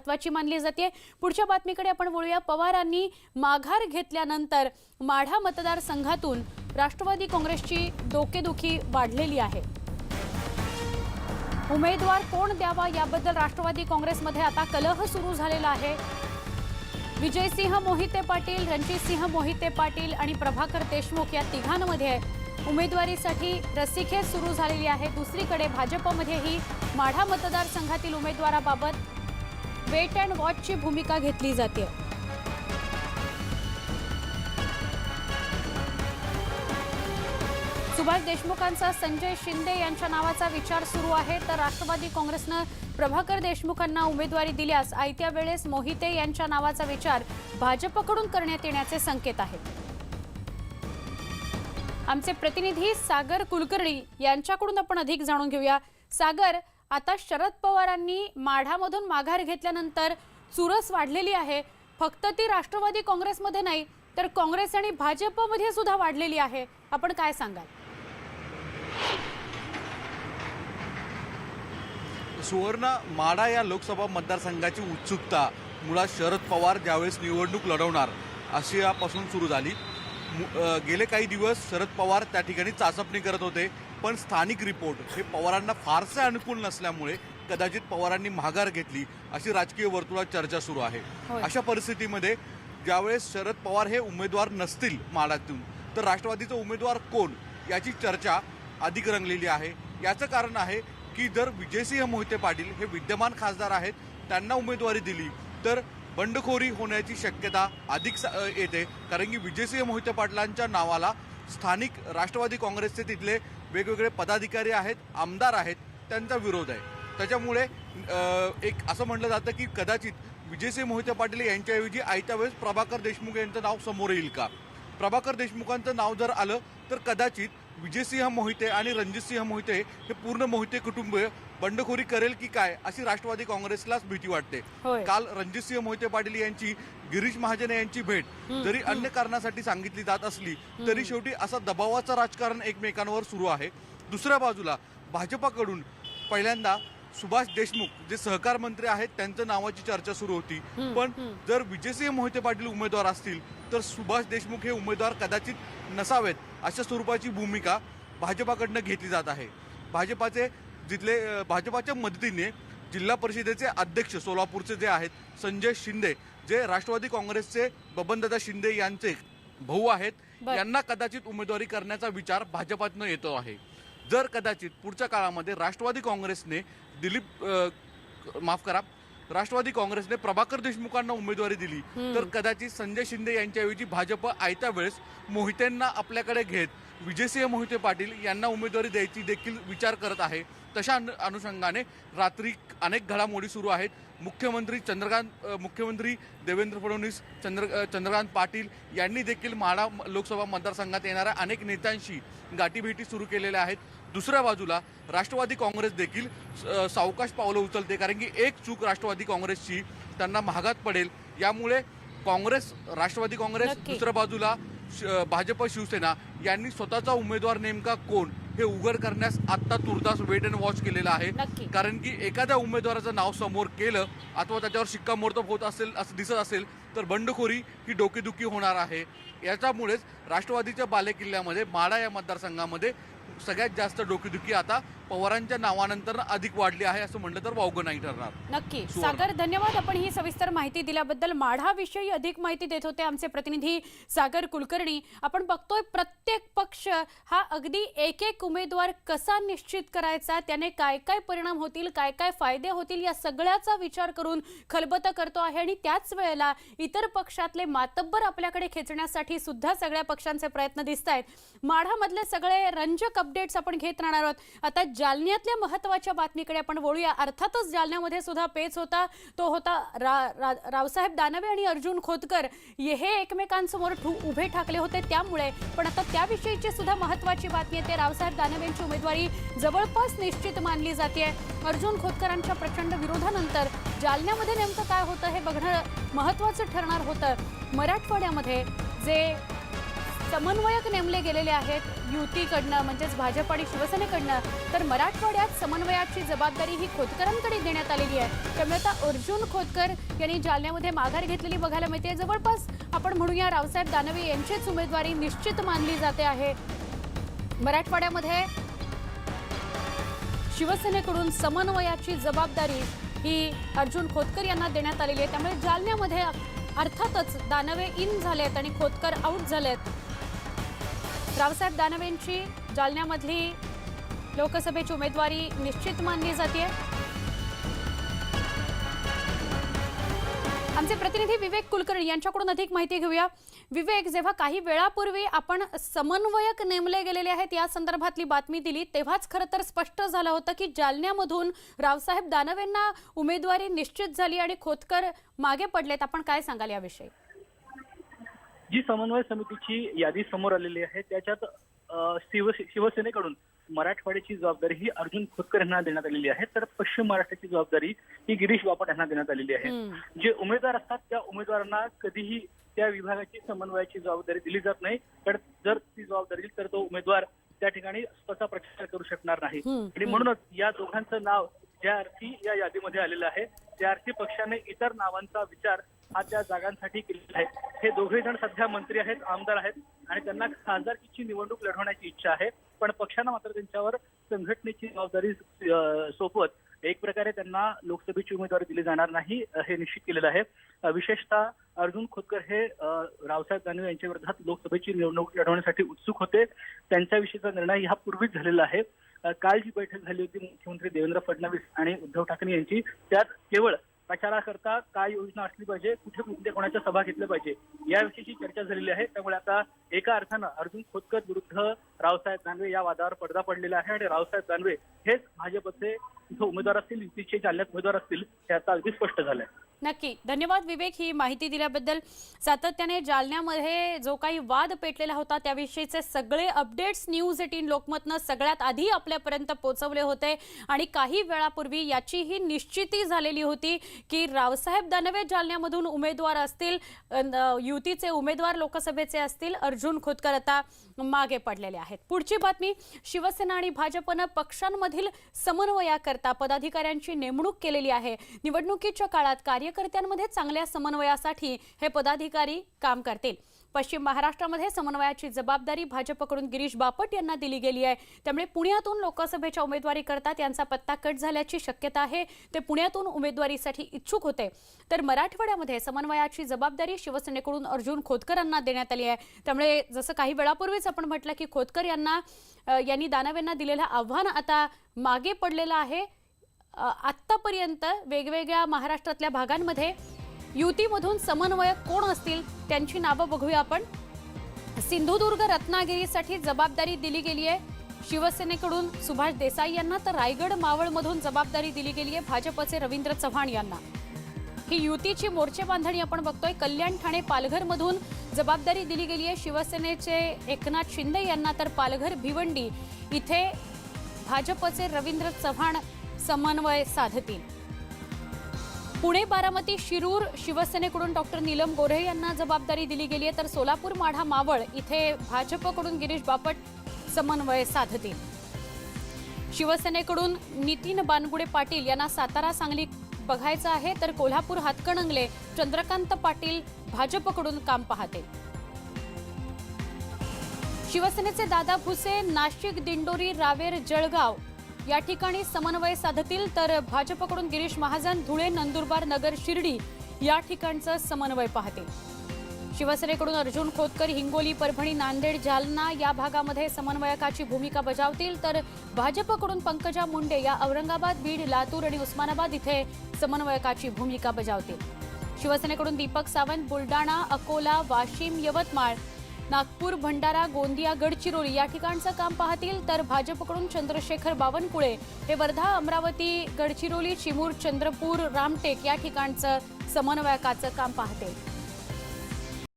महत्वाची मानली जाते. पुढच्या बातमीकडे आपण वळूया. पवारांनी माघार घेतल्यानंतर माढा मतदारसंघातून राष्ट्रवादी काँग्रेसची डोकेदुखी वाढलेली आहे. उमेदवार कोण द्यावा याबद्दल राष्ट्रवादी काँग्रेसमध्ये आता कलह सुरू झालेला आहे. विजयसिंह मोहिते पाटील रणजितसिंह मोहिते पाटील आणि प्रभाकर देशमुख या तिघांमध्ये उमेदवारीसाठी रस्सीखेच सुरू झालेली आहे. दुसरीकडे भाजपमध्येही माढा मतदारसंघातील उमेदवाराबाबत वेट अँड वॉचची भूमिका घेतली जाते. सुभाष देशमुखांचा संजय शिंदे यांच्या नावाचा विचार सुरू आहे तर राष्ट्रवादी काँग्रेसनं प्रभाकर देशमुखांना उमेदवारी दिल्यास आयत्या वेळेस मोहिते यांच्या नावाचा विचार भाजपकडून करण्यात येण्याचे संकेत आहेत. आमचे प्रतिनिधी सागर कुलकर्णी यांच्याकडून आपण अधिक जाणून घेऊया. सागर आता शरद पवारांनी माढामधून माघार घेतल्यानंतर चुरस वाढलेली आहे. फक्त ती राष्ट्रवादी काँग्रेसमध्ये नाही तर काँग्रेस आणि भाजपमध्ये सुद्धा वाढलेली आहे. आपण काय सांगाल? सुवर्ण माडा या लोकसभा मतदारसंघाची उत्सुकता मुळात शरद पवार ज्यावेळेस निवडणूक लढवणार अशी यापासून सुरू झाली. मु- गेले काही दिवस शरद पवार त्या ठिकाणी चाचपणी करत होते. पण स्थानिक रिपोर्ट हे पवारांना फारसे अनुकूल नसल्यामुळे कदाचित पवारांनी माघार घेतली अशी राजकीय वर्तुळात चर्चा सुरू आहे. अशा परिस्थितीमध्ये ज्यावेळेस शरद पवार हे उमेदवार नसतील माडातून तर राष्ट्रवादीचा उमेदवार कोण याची चर्चा अधिक रंगलेली आहे. याचं कारण आहे की जर विजयसिंह मोहिते पाटील हे विद्यमान खासदार आहेत त्यांना उमेदवारी दिली तर बंडखोरी होण्याची शक्यता अधिक येते. कारण की विजयसिंह मोहिते पाटलांच्या नावाला स्थानिक राष्ट्रवादी काँग्रेसचे तिथले वेगवेगळे पदाधिकारी आहेत आमदार आहेत त्यांचा विरोध आहे. त्याच्यामुळे एक असं म्हटलं जातं की कदाचित विजयसिंह मोहिते पाटील यांच्याऐवजी आयत्या वेळेस प्रभाकर देशमुख यांचं नाव समोर येईल का? प्रभाकर देशमुखांचं नाव जर आलं तर कदाचित विजयसिंह मोहिते आणि रणजितसिंह मोहिते हे पूर्ण मोहिते कुटुंब बंडखोरी करेल की काय अशी राष्ट्रवादी काँग्रेसलाच भीती वाटते. काल रणजितसिंह मोहिते पाटील यांची गिरीश महाजन यांची भेट जरी अन्य कारणासाठी सांगितली जात असली तरी शेवटी असा दबावाचं राजकारण एकमेकांवर सुरू आहे. दुसऱ्या बाजूला भाजपाकडून पहिल्यांदा सुभाष देशमुख जे सहकार मंत्री आहेत त्यांच्या नावाची चर्चा सुरू होती. पण जर विजयसिंह मोहिते पाटील उमेदवार असतील तर सुभाष देशमुख हे उमेदवार कदाचित नसावेत. अशा स्वरूपाची भूमिका भाजपाकडनं घेतली जात आहे भाजपाचे जिथले भाजपाच्या मदतीने जिल्हा परिषदेचे अध्यक्ष सोलापूरचे जे आहेत संजय शिंदे जे राष्ट्रवादी काँग्रेसचे बबनदादा शिंदे यांचे भाऊ आहेत. यांना कदाचित उमेदवारी करण्याचा विचार भाजपातनं येतो आहे जर कदाचित पुढच्या काळामध्ये राष्ट्रवादी काँग्रेसने दिलीप माफ करा राष्ट्रवादी काँग्रेसने प्रभाकर देशमुखांना उमेदवारी दिली. तर कदाचित संजय शिंदे यांच्याऐवजी भाजप आयत्या वेळेस मोहितेंना आपल्याकडे घेत विजयसिंह मोहिते पाटील यांना उमेदवारी द्यायची देखील विचार करत आहे. तशा अनु- अनुषंगाने रात्री अनेक घडामोडी सुरू आहेत. मुख्यमंत्री चंद्रकांत मुख्यमंत्री देवेंद्र फडणवीस चंद्र चंद्रकांत पाटील यांनी देखील माढा म- लोकसभा मतदारसंघात येणाऱ्या अनेक नेत्यांशी गाठीभेटी सुरू केलेल्या आहेत. दुसऱ्या बाजूला राष्ट्रवादी काँग्रेस देखील सावकाश पावलं उचलते कारण की एक चूक राष्ट्रवादी काँग्रेसची त्यांना महागात पडेल यामुळे काँग्रेस राष्ट्रवादी काँग्रेस. दुसऱ्या बाजूला भाजप शिवसेना यांनी स्वतःचा उमेदवार नेमका कोण हे उघड करण्यास आत्ता तुर्तास वेट अँड वॉच केलेला आहे. कारण की एखाद्या उमेदवाराचं नाव समोर केलं अथवा त्याच्यावर शिक्कामोर्तब होत असेल असं दिसत असेल तर बंडखोरी ही डोकेदुखी होणार आहे. याच्यामुळेच राष्ट्रवादीच्या बालेकिल्ल्यामध्ये माडा या मतदारसंघामध्ये सगळ्यात जास्त डोकेदुखी आता पवारांच्या नावानंतर अधिक वाढली आहे असं म्हटलं तर वावगं नाही ठरणार. नक्की. सागर धन्यवाद. आपण ही सविस्तर माहिती दिल्याबद्दल माढाविषयी अधिक माहिती देत होते आमचे प्रतिनिधी सागर कुलकर्णी. आपण बघतोय प्रत्येक पक्ष हा अगदी एक एक उमेदवार कसा निश्चित करायचा त्याने काय काय परिणाम होतील काय काय फायदे होतील या सगळ्याचा विचार करून खलबत करतो आहे. आणि त्याच वेळेला इतर पक्षातले मातब्बर आपल्याकडे खेचण्यासाठी सुद्धा सगळ्या पक्षांचे प्रयत्न दिसत आहेत. माढामधले सगळे रंजक अपडेट्स आपण घेत राहणार आहोत. आता जालन्यातल्या महत्त्वाच्या बातमीकडे आपण वळूया. अर्थातच जालन्यामध्ये सुद्धा पेच होता. तो होता रा, रा, रावसाहेब दानवे आणि अर्जुन खोतकर. हे एकमेकांसमोर ठू उभे ठाकले होते त्यामुळे. पण आता त्याविषयीची सुद्धा महत्वाची बातमी आहे. रावसाहेब दानवे यांची उमेदवारी जवळपास निश्चित मानली जाते. अर्जुन खोतकरांच्या प्रचंड विरोधानंतर जालन्यामध्ये नेमकं काय होतं हे बघणं महत्वाचं ठरणार होतं. मराठवाड्यामध्ये जे समन्वयक नेमले गेलेले आहेत युतीकडनं म्हणजेच भाजप आणि शिवसेनेकडनं तर मराठवाड्यात समन्वयाची जबाबदारी ही खोतकरांकडे देण्यात आलेली आहे. त्यामुळे आता अर्जुन खोतकर यांनी जालन्यामध्ये माघार घेतलेली बघायला मिळते. जवळपास आपण म्हणूया रावसाहेब दानवे यांचीच उमेदवारी निश्चित मानली जाते आहे. मराठवाड्यामध्ये शिवसेनेकडून समन्वयाची जबाबदारी ही अर्जुन खोतकर यांना देण्यात आलेली आहे. त्यामुळे जालन्यामध्ये अर्थातच दानवे इन झालेत आणि खोतकर आऊट झालेत. रावसाहेब दानवेंची जालन्यामधली लोकसभेची उमेदवारी निश्चित मानली जाते आमचे प्रतिनिधी विवेक कुलकर्णी यांच्याकडून अधिक माहिती घेऊया. विवेक जेव्हा काही वेळापूर्वी आपण समन्वयक नेमले गेलेले आहेत या संदर्भातली बातमी दिली तेव्हाच खरं तर स्पष्ट झालं होतं की जालन्यामधून रावसाहेब दानवेंना उमेदवारी निश्चित झाली आणि खोतकर मागे पडलेत. आपण काय सांगाल याविषयी? जी समन्वय समितीची यादी समोर आलेली आहे त्याच्यात शिवसेनेकडून मराठवाड्याची जबाबदारी ही अर्जुन खोतकर यांना देण्यात आलेली आहे. तर पश्चिम महाराष्ट्राची जबाबदारी ही गिरीश बापट यांना देण्यात आलेली आहे. जे उमेदवार असतात त्या उमेदवारांना कधीही त्या विभागाची समन्वयाची जबाबदारी दिली जात नाही. तर जर ती जबाबदारी दिली तर तो उमेदवार त्या ठिकाणी स्वतः प्रचार करू शकणार नाही. आणि म्हणूनच या दोघांचं नाव ज्या अर्थी या यादीमध्ये आलेलं आहे त्या अर्थी पक्षाने इतर नावांचा विचार हा त्या जागांसाठी केलेला आहे. हे दोघे जण सध्या मंत्री आहेत आमदार आहेत. आणि त्यांना खासदारकीची निवडणूक लढवण्याची इच्छा आहे. पण पक्षानं मात्र त्यांच्यावर संघटनेची जबाबदारी सोपवत एक प्रकारे त्यांना लोकसभेची उमेदवारी दिली जाणार नाही हे निश्चित केलेलं आहे. विशेषतः अर्जुन खोतकर हे रावसाहेब दानवे यांच्या विरोधात लोकसभेची निवडणूक लढवण्यासाठी उत्सुक होते. त्यांच्याविषयीचा निर्णय यापूर्वीच झालेला आहे. काल जी बैठक झाली होती मुख्यमंत्री देवेंद्र फडणवीस आणि उद्धव ठाकरे यांची त्यात केवळ प्रचाराकरता काय योजना असली पाहिजे कुठे कुठे कोणाच्या सभा घेतल्या पाहिजे याविषयीची चर्चा झालेली आहे. त्यामुळे आता एका अर्थानं अर्जुन खोतकर विरुद्ध रावसाहेब दानवे या वादावर पडदा पडलेला आहे आणि रावसाहेब दानवे हेच भाजपचे उमेदवार असतील युतीचे जालन्यात उमेदवार असतील हे आता अगदी स्पष्ट झालंय. नक्की. धन्यवाद विवेक ही माहिती दिल्याबद्दल. सातत्याने जालन्यामध्ये जो काही वाद पेटलेला होता त्याविषयीचे सगळे अपडेट्स न्यूज एटीन लोकमतनं सगळ्यात आधी आपल्यापर्यंत पोहोचवले होते आणि काही वेळापूर्वी याचीही निश्चिती झालेली होती की रावसाहेब दानवे जालन्यामधून उमेदवार असतील युतीचे उमेदवार लोकसभेचे असतील अर्जुन खोतकर आता मागे पडलेले आहेत. पुढची बातमी शिवसेना आणि भाजपनं पक्षांमधील समन्वयाकरता पदाधिकाऱ्यांची नेमणूक केलेली आहे. निवडणुकीच्या काळात कार्य कार्यकर्त्यांमध्ये चांगल्या समन्वयासाठी हे पदाधिकारी काम करतील. पश्चिम महाराष्ट्रामध्ये समन्वयाची जबाबदारी भाजपकडून गिरीश बापट यांना दिली गेली आहे. त्यामुळे पुण्यातून लोकसभेच्या उमेदवारी करतात यांचा पत्ता कट झाल्याची शक्यता आहे. ते पुण्यातून उमेदवारीसाठी इच्छुक होते. तर मराठवाड्यामध्ये समन्वयाची जबाबदारी शिवसेनेकडून अर्जुन खोतकर यांना देण्यात आली आहे. त्यामुळे जसं काही वेळापूर्वीच आपण म्हटलं की खोतकर यांना यांनी दानवेंना दिलेलं आव्हान आता मागे पडलेलं आहे. आत्तापर्यंत वेगवेगळ्या महाराष्ट्रातल्या भागांमध्ये युतीमधून समन्वयक कोण असतील त्यांची नावं बघूया आपण. सिंधुदुर्ग रत्नागिरीसाठी जबाबदारी दिली गेली आहे. शिवसेनेकडून सुभाष देसाई यांना तर रायगड मावळमधून जबाबदारी दिली गेली आहे भाजपचे रवींद्र चव्हाण यांना. ही युतीची मोर्चे बांधणी आपण बघतोय. कल्याण ठाणे पालघरमधून जबाबदारी दिली गेली आहे. शिवसेनेचे एकनाथ शिंदे यांना तर पालघर भिवंडी. इथे भाजपचे रवींद्र चव्हाण समन्वय साधतील. पुणे बारामती शिरूर शिवसेनेकडून डॉक्टर नीलम गोऱ्हे यांना जबाबदारी दिली गेली आहे तर सोलापूर माढा मावळ इथे भाजपकडून गिरीश बापट समन्वय साधतील. शिवसेनेकडून नितीन बानगुडे पाटील यांना सातारा सांगली बघायचं आहे तर कोल्हापूर हातकणंगले चंद्रकांत पाटील भाजपकडून काम पाहतील. शिवसेनेचे दादा भुसे नाशिक दिंडोरी रावेर जळगाव या ठिकाणी समन्वय साधतील तर भाजपकडून गिरीश महाजन धुळे नंदुरबार नगर शिर्डी या ठिकाणचं समन्वय पाहतील. शिवसेनेकडून अर्जुन खोतकर हिंगोली परभणी नांदेड जालना या भागामध्ये समन्वयकाची भूमिका बजावतील तर भाजपकडून पंकजा मुंडे या औरंगाबाद बीड लातूर आणि उस्मानाबाद इथे समन्वयकाची भूमिका बजावतील. शिवसेनेकडून दीपक सावंत बुलडाणा अकोला वाशिम यवतमाळ नागपूर भंडारा गोंदिया गडचिरोली या ठिकाणचं काम पाहतील तर भाजपकडून चंद्रशेखर बावनकुळे हे वर्धा अमरावती गडचिरोली चिमूर चंद्रपूर रामटेक या ठिकाणचं समन्वयकाचं काम पाहतील.